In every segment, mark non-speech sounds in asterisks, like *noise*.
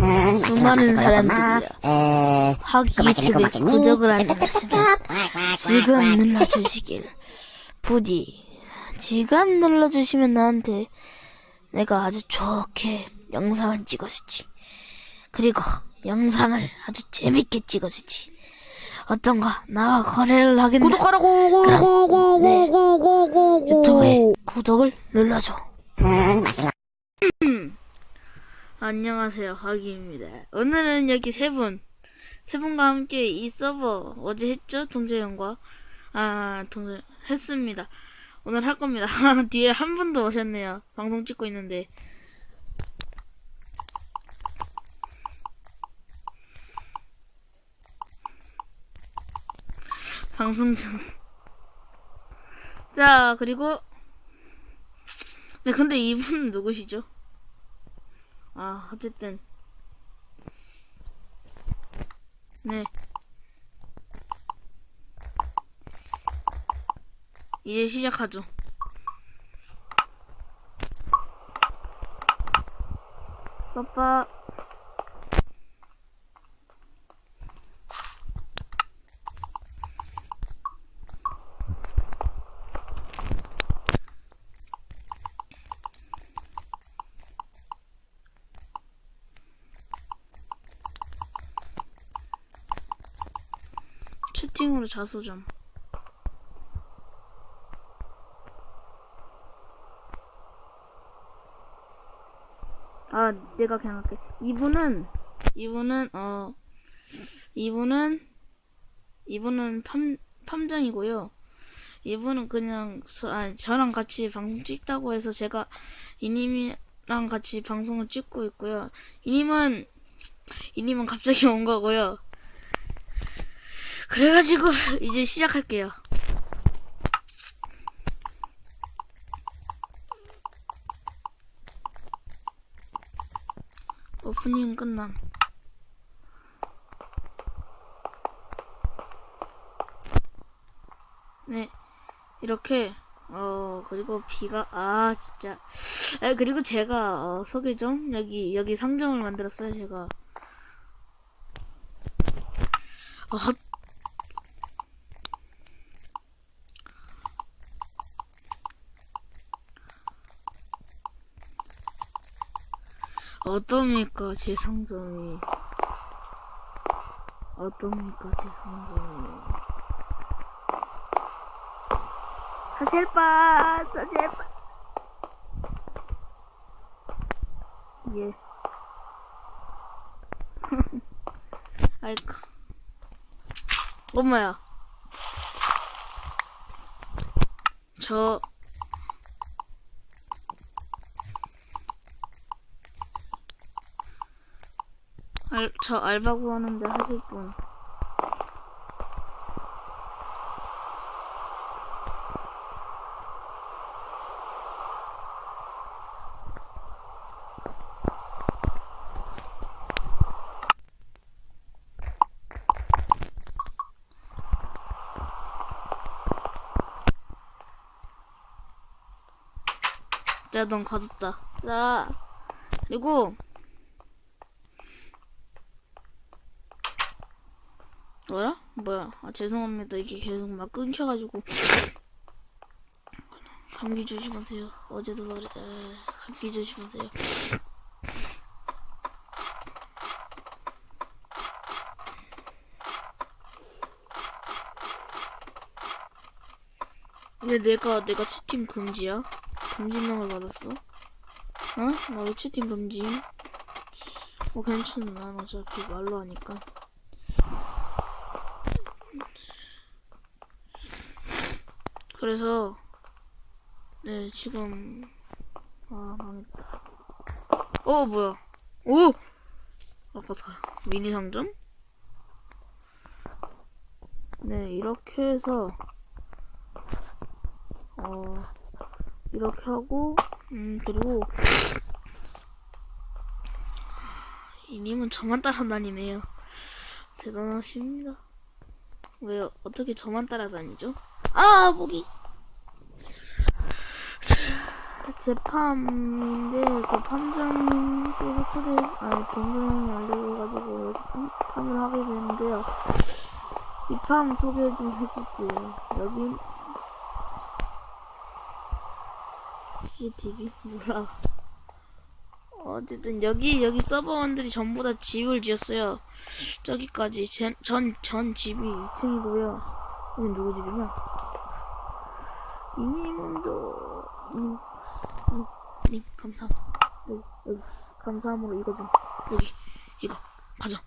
수많은 사람들이야. 에, 하기 유튜브에 그만하네. 구독을 안 눌렀으면 지금 눌러주시길. 부디 지금 눌러주시면 나한테 내가 아주 좋게 영상을 찍어주지. 그리고 영상을 아주 재밌게 찍어주지. 어떤가 나와 거래를 하겠네. 구독하라고, 고고고고고고고고. 유튜브에 구독을 눌러줘. 안녕하세요, 하기입니다. 오늘은 여기 세 분, 세 분과 함께 이 서버 어제 했죠? 동재형과 아, 동재 했습니다. 오늘 할 겁니다. *laughs* 뒤에 한 분도 오셨네요. 방송 찍고 있는데. 방송 중. 자, 그리고 네, 근데 이분은 누구시죠? 아, 어쨌든. 네. 이제 시작하죠. 빠빠. 채팅으로 자소점. 아, 내가 그냥 할게. 이분은, 이분은, 어, 이분은, 이분은 탐, 탐정이고요. 이분은 그냥, 저, 아, 저랑 같이 방송 찍다고 해서 제가 이님이랑 같이 방송을 찍고 있고요. 이님은, 이님은 갑자기 *laughs* 온 거고요. 그래가지고 *laughs* 이제 시작할게요. 오프닝 끝남. 네, 이렇게 어 그리고 비가 아 진짜 아 그리고 제가 어, 소개 좀 여기 여기 상점을 만들었어요 제가. 어, 어떻습니까 제 상점이? 어떻습니까 제 상점이? 사실 빠 사실 빠 예. *laughs* 아이고 엄마야. 저 알, 저 알바 구하는데 하실 분. 자, 넌 가졌다. 자, 그리고 뭐야? 뭐야? 아 죄송합니다. 이게 계속 막 끊겨가지고 감기 조심하세요. 어제도 말해 에, 감기 조심하세요. 왜 내가 내가 채팅 금지야? 금지명을 받았어? 어? 나왜 채팅 금지? 어 괜찮아. 난 어차피 말로 하니까. 그래서 네 지금 아 망했다. 어 뭐야? 오! 아까다 미니 상점? 네 이렇게 해서 어 이렇게 하고 음 그리고 이님은 저만 따라다니네요. 대단하십니다. 왜 어떻게 저만 따라다니죠? 아 목이 제 팜인데 그 팜장님께서 초대 아니 동생이 알려줘가지고 팜을 하게 됐는데요. 이 팜 소개 좀 해줄게요. 여기 CCTV 몰라. 어쨌든 여기 여기 서버원들이 전부 다 집을 지었어요. 저기까지 전전 전 집이 2층이고요. 여기 누구 집이냐? 이님도 님, 님, 님 감사. 여기 여기 감사함으로 이거 좀 여기 이거 가져.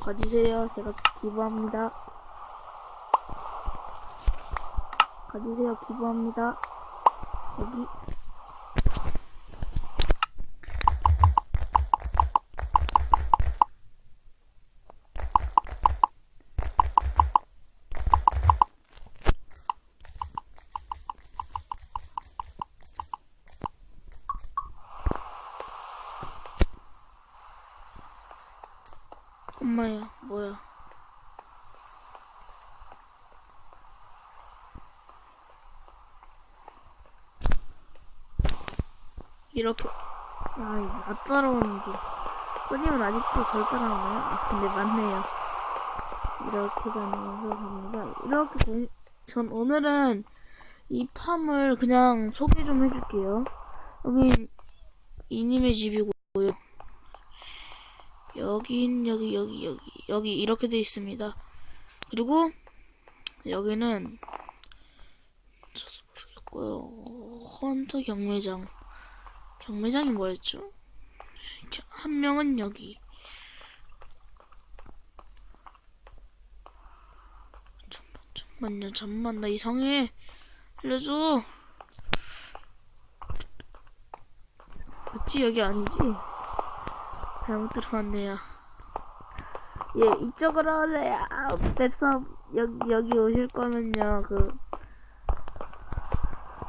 가지세요. 제가 기부합니다. 가지세요. 기부합니다. 여기. 엄마야, 뭐야? 이렇게 아이 나 따라오는 게. 손님은 아직도 절 따라오나요? 아 근데 맞네요. 이렇게 다니면서 갑니다. 이렇게 공... 전 오늘은 이 팜을 그냥 소개 좀 해줄게요. 여기 이님의 집이고요 여긴 여기 여기 여기 여기 이렇게 돼 있습니다 그리고 여기는 저도 모르겠고요 헌터 경매장 경매장이 뭐였죠? 한 명은 여기. 잠만, 잠만요, 잠만. 나 이상해. 알려줘. 그치, 여기 아니지? 잘못 들어왔네요. 예, 이쪽으로 오세요. 맵서 여기, 여기 오실 거면요, 그,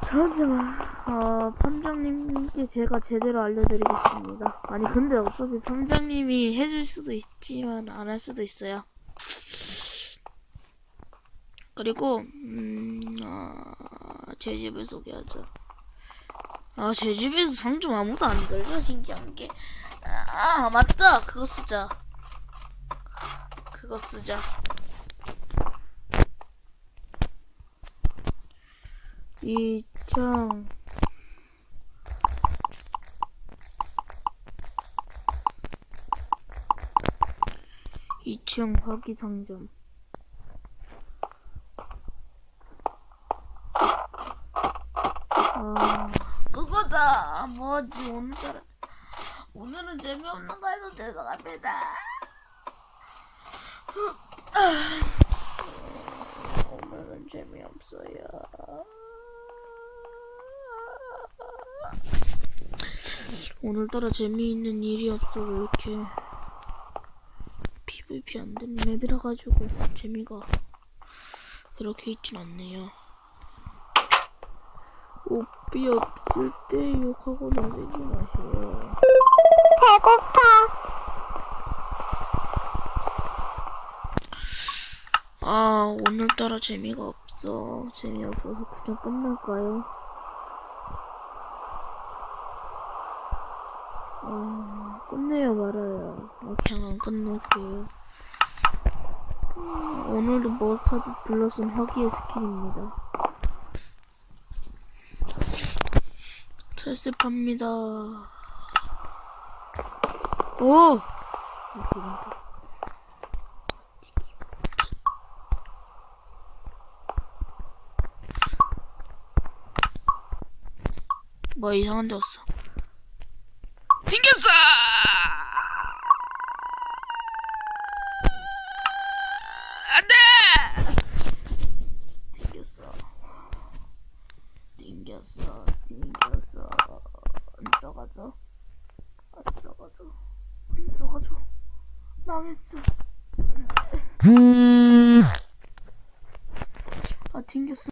잠시만, 어, 팜장님께 제가 제대로 알려드리겠습니다. 아니, 근데 어차피 팜장님이 해줄 수도 있지만, 안 할 수도 있어요. 그리고, 음, 아, 제 집을 소개하죠. 아, 제 집에서 상점 아무도 안 걸려, 신기한 게. 아, 맞다! 그거 쓰자. 그거 쓰자. 이청 이층 화기 상점 아 그거다 뭐지 오늘따라 오늘은 재미없는 거 해서 죄송합니다 오늘은 재미없어요 오늘따라 재미있는 일이 없어 왜 이렇게 PVP 안 되는 맵이라 가지고 재미가 그렇게 있진 않네요. 오삐 없을 때 욕하고 나대지 마세요. 아 오늘따라 재미가 없어. 재미없어서 그냥 끝날까요? 아, 끝내요 말아요. 아, 그냥 안 끝낼게요. 음, 오늘도 머스타드 블러슨 허기의 스킨입니다. 철습합니다. 오! 뭐 이상한 데 왔어. 튕겼어! 안 돼! 튕겼어. 튕겼어. 튕겼어. 안 들어가서? 안 들어가서? 죠 망했어. 아 튕겼어